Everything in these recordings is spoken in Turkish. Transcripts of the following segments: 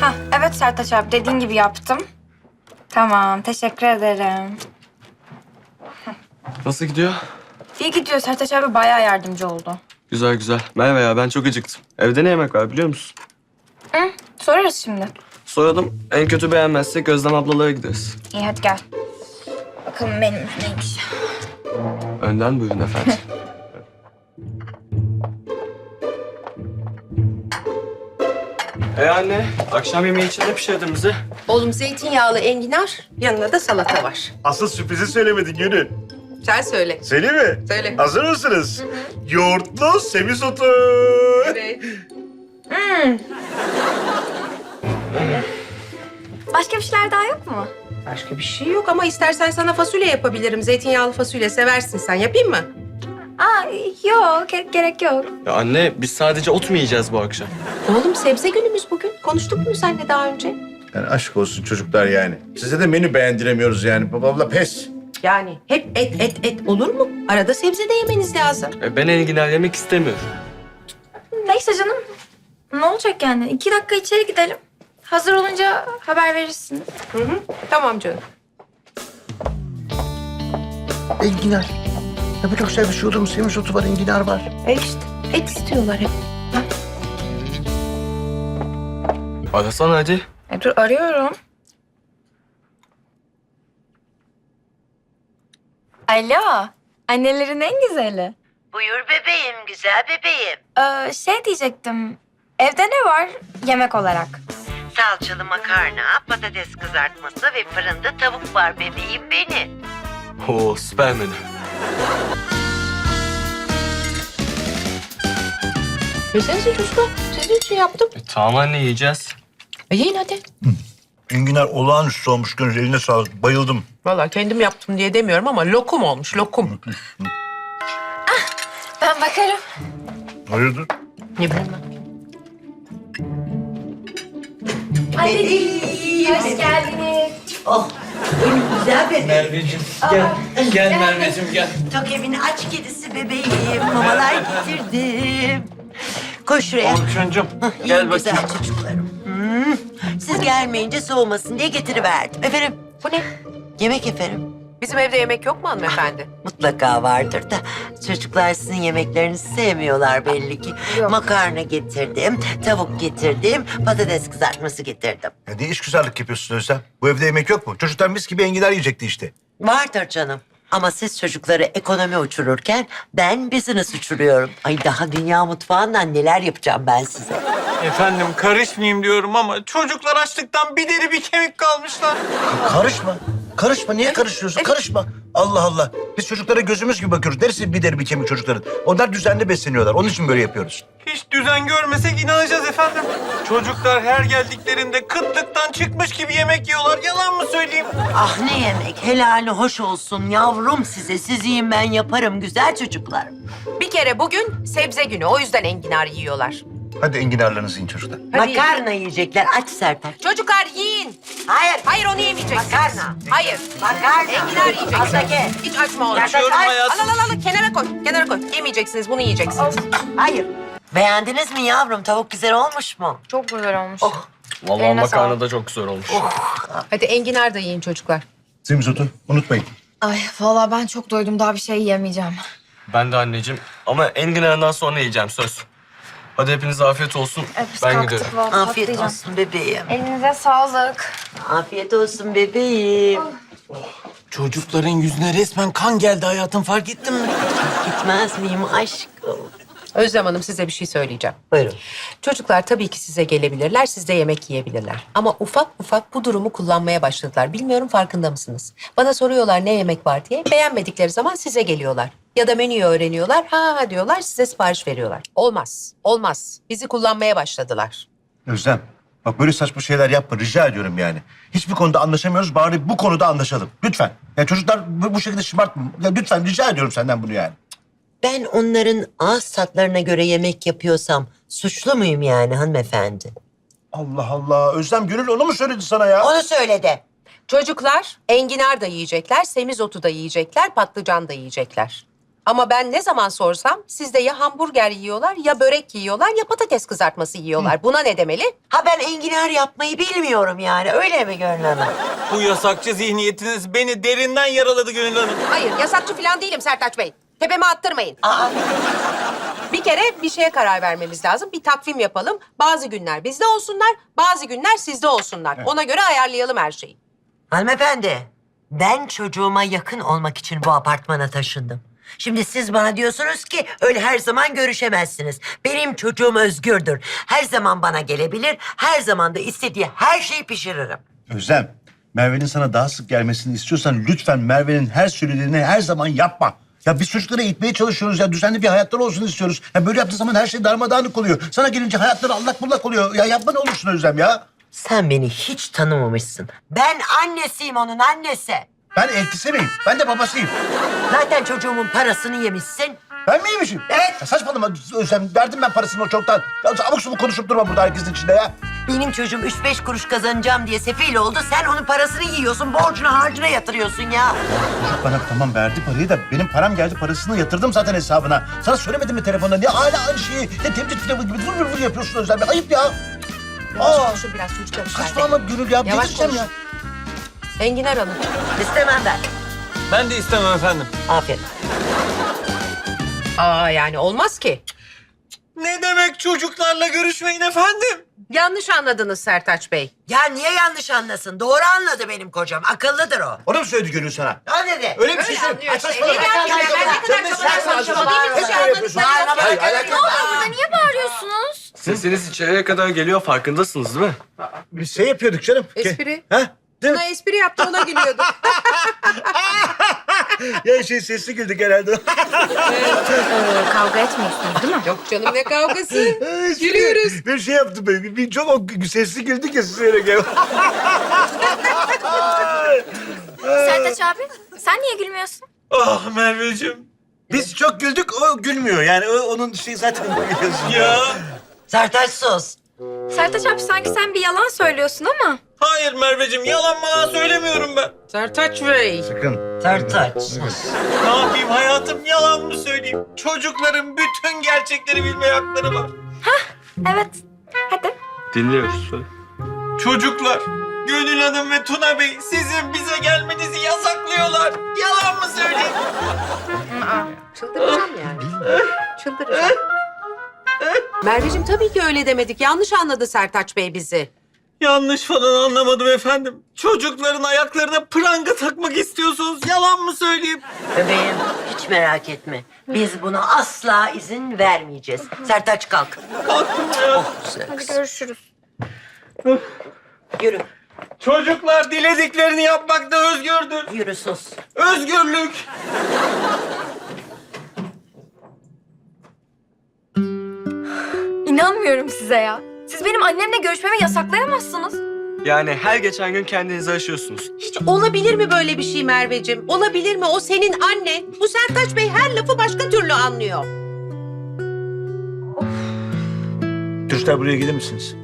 Hah, evet Sertaç abi dediğin gibi yaptım. Tamam teşekkür ederim. Nasıl gidiyor? İyi gidiyor Sertaç abi bayağı yardımcı oldu. Güzel güzel. Merve ya ben çok acıktım. Evde ne yemek var biliyor musun? Hı, sorarız şimdi. Soralım. En kötü beğenmezsek Özlem ablalara gideriz. İyi hadi gel. Bakalım menümüz neymiş. Önden buyurun efendim. E anne, akşam yemeği için ne pişirdin bize? Oğlum zeytinyağlı enginar, yanına da salata var. Asıl sürprizi söylemedin Gönül. Sen söyle. Söyleyeyim mi? Söyle. Hazır mısınız? Yoğurtlu semizotu. Evet. Başka bir şeyler daha yok mu? Başka bir şey yok ama istersen sana fasulye yapabilirim. Zeytinyağlı fasulye seversin sen. Yapayım mı? Aa yok ge- gerek yok. Ya anne, biz sadece ot mu yiyeceğiz bu akşam? Oğlum sebze günümüz bugün. Konuştuk mu seninle daha önce? Yani aşk olsun çocuklar yani. Size de menü beğendiremiyoruz yani. Babamla pes. Yani hep et et et olur mu? Arada sebze de yemeniz lazım. E, ben enginar yemek istemiyorum. Neyse canım. Ne olacak yani? İki dakika içeri gidelim. Hazır olunca haber verirsin. Hı hı. Tamam canım. Enginar. Ya bu çok güzel bir şey olur mu? Semizotu var, enginar var. E işte et istiyorlar hep. Arasana hadi. E dur arıyorum. Alo. Annelerin en güzeli. Buyur bebeğim, güzel bebeğim. Ee, şey diyecektim. Evde ne var yemek olarak? Salçalı makarna, patates kızartması ve fırında tavuk var bebeğim benim. Oo, süper menü. Yesenize çocuklar. Sizin için yaptım. E, tamam anne yiyeceğiz. E yiyin hadi. Enginar olağanüstü olmuş Gönül. Eline sağlık. Bayıldım. Vallahi kendim yaptım diye demiyorum ama lokum olmuş lokum. Ben bakarım. Hayırdır? Ne bileyim ben. Hoş geldiniz. Oh, benim güzel. Merveciğim gel. Gel Merveciğim gel. Tok evin aç kedisi bebeğim. Mamalar getirdim. Koş şuraya. Orçuncum gel güzel bakayım. çocuklarım. Hmm. Siz gelmeyince soğumasın diye getiriverdim. Efendim, Bu ne? yemek efendim. Bizim evde yemek yok mu hanımefendi? Mutlaka vardır da çocuklar sizin yemeklerinizi sevmiyorlar belli ki. Makarna getirdim, tavuk getirdim, patates kızartması getirdim. Ne iş güzellik yapıyorsun Özlem? Bu evde yemek yok mu? Çocuklar mis gibi enginar yiyecekti işte. Vardır canım. Ama siz çocukları ekonomi uçururken ben business uçuruyorum. Ay daha dünya mutfağından neler yapacağım ben size. Efendim karışmayayım diyorum ama çocuklar açlıktan bir deri bir kemik kalmışlar. Karışma. Karışma. Niye karışıyorsun? Karışma. Allah Allah. Biz çocuklara gözümüz gibi bakıyoruz. Neresi bir deri bir kemik çocukların? Onlar düzenli besleniyorlar. Onun için böyle yapıyoruz. Hiç düzen görmesek inanacağız efendim. Çocuklar her geldiklerinde kıtlıktan çıkmış gibi yemek yiyorlar. Yalan mı söyleyeyim? Ah ne yemek, helali hoş olsun yavrum size. Siz yiyin ben yaparım güzel çocuklar. Bir kere bugün sebze günü. O yüzden enginar yiyorlar. Hadi enginarlarınızı yiyin çocuklar. Hadi Makarna yiyecekler, aç Sertaç. Çocuklar yiyin. Hayır, Hayır onu yemeyeceksiniz. Makarna. Hayır. Makarna. Enginar yiyeceksiniz. Azage. Hiç açma onu. Açıyorum Al hayatım. al al al kenara koy. Kenara koy. Yemeyeceksiniz bunu yiyeceksiniz. Hayır. Beğendiniz mi yavrum? Tavuk güzel olmuş mu? Çok güzel olmuş. Vallahi Eline makarna sağlık. da çok güzel olmuş. Hadi enginar da yiyin çocuklar. Semizotu unutmayın. Ay vallahi ben çok doydum daha bir şey yiyemeyeceğim. Ben de anneciğim. Ama enginarından sonra yiyeceğim söz. Hadi hepinize afiyet olsun. Biz ben kalktık gidiyorum. vallahi, Afiyet patlayacağım. olsun bebeğim. Elinize sağlık. Afiyet olsun bebeğim. Çocukların yüzüne resmen kan geldi hayatım fark ettin mi? Gitmez miyim aşkım? Özlem Hanım size bir şey söyleyeceğim. Buyurun. Çocuklar tabii ki size gelebilirler, siz de yemek yiyebilirler. Ama ufak ufak bu durumu kullanmaya başladılar. Bilmiyorum farkında mısınız? Bana soruyorlar ne yemek var diye. Beğenmedikleri zaman size geliyorlar. Ya da menüyü öğreniyorlar, ha ha diyorlar, size sipariş veriyorlar. Olmaz, olmaz. Bizi kullanmaya başladılar. Özlem. Bak böyle saçma şeyler yapma. Rica ediyorum yani. Hiçbir konuda anlaşamıyoruz. Bari bu konuda anlaşalım. Lütfen. Ya çocuklar bu, bu şekilde şımartma. Ya lütfen rica ediyorum senden bunu yani. Ben onların ağız tatlarına göre yemek yapıyorsam suçlu muyum yani hanımefendi? Allah Allah. Özlem Gönül onu mu söyledi sana ya? Onu söyle de. Çocuklar enginar da yiyecekler, semizotu da yiyecekler, patlıcan da yiyecekler. Ama ben ne zaman sorsam sizde ya hamburger yiyorlar ya börek yiyorlar ya patates kızartması yiyorlar. Buna ne demeli? Ha ben enginar yapmayı bilmiyorum yani. Öyle mi Gönül Hanım? Bu yasakçı zihniyetiniz beni derinden yaraladı Gönül Hanım. Hayır yasakçı falan değilim Sertaç Bey. Tepeme attırmayın. Aa, Bir kere bir şeye karar vermemiz lazım. Bir takvim yapalım. Bazı günler bizde olsunlar, bazı günler sizde olsunlar. Ona göre ayarlayalım her şeyi. hanımefendi, ben çocuğuma yakın olmak için bu apartmana taşındım. Şimdi siz bana diyorsunuz ki öyle her zaman görüşemezsiniz. Benim çocuğum özgürdür. Her zaman bana gelebilir, her zaman da istediği her şeyi pişiririm. Özlem, Merve'nin sana daha sık gelmesini istiyorsan lütfen Merve'nin her söylediğini her zaman yapma. Ya biz çocukları eğitmeye çalışıyoruz ya düzenli bir hayatları olsun istiyoruz. Ya böyle yaptığın zaman her şey darmadağınık oluyor. Sana gelince hayatları allak bullak oluyor. Ya yapma ne olursun Özlem ya. Sen beni hiç tanımamışsın. Ben annesiyim onun annesi. Ben eltisi miyim? Ben de babasıyım. Zaten çocuğumun parasını yemişsin. Ben miymişim? Evet. Ya saçmalama Özlem. Verdim ben parasını o çoktan. Ya abuk subuk konuşup durma burada herkesin içinde ya. Benim çocuğum üç beş kuruş kazanacağım diye sefil oldu. Sen onun parasını yiyorsun, borcunu harcına yatırıyorsun ya. Çocuk bana tamam verdi parayı da benim param geldi parasını yatırdım zaten hesabına. Sana söylemedim mi telefonda? Niye hala aynı şeyi ne temcit pilavı gibi vur vur vur yapıyorsun Özlem? ya? Ayıp ya. Yavaş Aa. konuşun biraz çocuklar içeride. Saçmalama Gönül ya. Yavaş konuş. ya. Enginar Hanım. İstemem ben. Ben de istemem efendim. Aferin. Aa yani olmaz ki. Ne demek çocuklarla görüşmeyin efendim? Yanlış anladınız Sertaç Bey. Ya niye yanlış anlasın? Doğru anladı benim kocam. Akıllıdır o. Onu mu söyledi Gönül sana? Ne dedi? Öyle bir şey söyledi. Ay saçmalama. Öyle anlıyor. Ben ne kadar Sen de çabuk sen- yapsam, sen- değil mi? sen- Şey yok. Hayır, alakası yok. Burada niye bağırıyorsunuz? Sesiniz içeriye kadar geliyor farkındasınız değil mi? Biz şey yapıyorduk canım. Espri. Ha? Değil mi? Buna espri yaptı ona gülüyordu. Ya şey sesli güldük herhalde. Kavga etmiyorsunuz değil mi? Yok canım ne kavgası. Gülüyoruz. Bir şey yaptım ben. Bir çok o sesli güldük ya siz öyle gel. Sertaç abi sen niye gülmüyorsun? Ah Merveciğim. Biz çok güldük o gülmüyor. Yani o, onun şey zaten biliyorsun. Ya. Sertaç sus. Sertaç abi sanki sen bir yalan söylüyorsun ama. Hayır Merveciğim yalan bana söylemiyorum ben. Sertaç Bey. Sakın. Sertaç. Ne yapayım hayatım yalan mı söyleyeyim? Çocukların bütün gerçekleri bilme hakları var. Evet. Hadi. Dinliyoruz. Çocuklar, Gönül Hanım ve Tuna Bey sizin bize gelmenizi yasaklıyorlar. Yalan mı söyleyeyim? Çıldıracağım yani. Çıldıracağım. Merveciğim tabii ki öyle demedik. Yanlış anladı Sertaç Bey bizi. Yanlış falan anlamadım efendim. Çocukların ayaklarına pranga takmak istiyorsunuz. Yalan mı söyleyeyim? Bebeğim hiç merak etme. Biz buna asla izin vermeyeceğiz. Sertaç kalk. Kalktım ya. Hadi görüşürüz. Yürü. Çocuklar dilediklerini yapmakta özgürdür. Yürü sus. Özgürlük. İnanmıyorum size ya. Siz benim annemle görüşmemi yasaklayamazsınız. Yani her geçen gün kendinizi aşıyorsunuz. Hiç olabilir mi böyle bir şey Merveciğim? Olabilir mi? O senin annen. Bu Sertaç Bey her lafı başka türlü anlıyor. Çocuklar buraya gelir misiniz?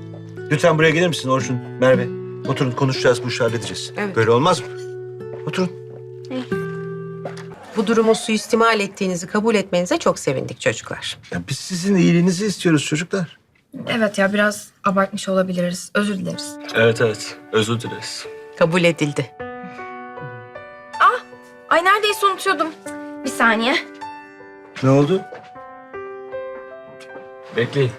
Lütfen buraya gelir misin Orçun, Merve? Oturun konuşacağız, bu işi halledeceğiz. Evet. Böyle olmaz mı? Bu durumu suistimal ettiğinizi kabul etmenize çok sevindik çocuklar. Ya biz sizin iyiliğinizi istiyoruz çocuklar. Evet ya biraz abartmış olabiliriz. Özür dileriz. Evet evet. Özür dileriz. Kabul edildi. Ay neredeyse unutuyordum. Bir saniye. Ne oldu? Bekleyin.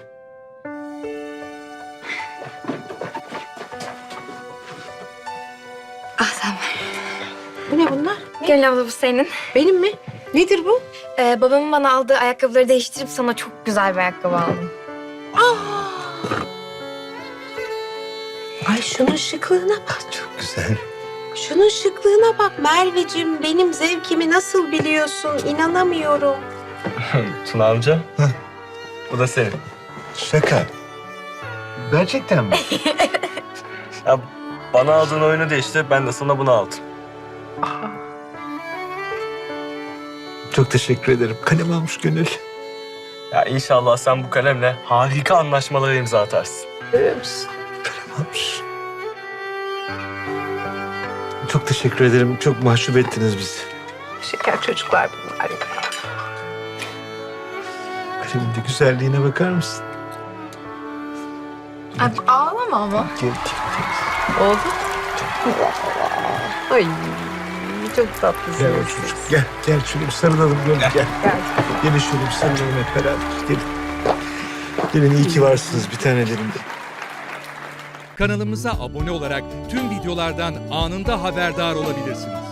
Gönül abla bu senin. Benim mi? Nedir bu? Ee, babamın bana aldığı ayakkabıları değiştirip sana çok güzel bir ayakkabı aldım. Ay şunun şıklığına bak. Çok güzel. Şunun şıklığına bak Merveciğim. Benim zevkimi nasıl biliyorsun? İnanamıyorum. Tuna amca. Bu da senin. Şaka. Gerçekten mi? Ya bana aldığın oyunu değişti. Ben de sana bunu aldım. Çok teşekkür ederim. Kalem almış Gönül. Ya inşallah sen bu kalemle harika anlaşmalara imza atarsın. Görüyor musun? Kalem almış. Çok teşekkür ederim. Çok mahcup ettiniz bizi. Şeker çocuklar bunlar. Şöyle de güzelliğine bakar mısın? Ay, ağlama ama. Gel, Oldu. Ay çok tatlısınız. gel, çocuk. Gel, gel şöyle bir sarılalım. Gel, gel. Gelin şöyle bir sarılalım hep beraber. Gelin. Gelin iyi ki varsınız bir tanelerim. Kanalımıza abone olarak tüm videolardan anında haberdar olabilirsiniz.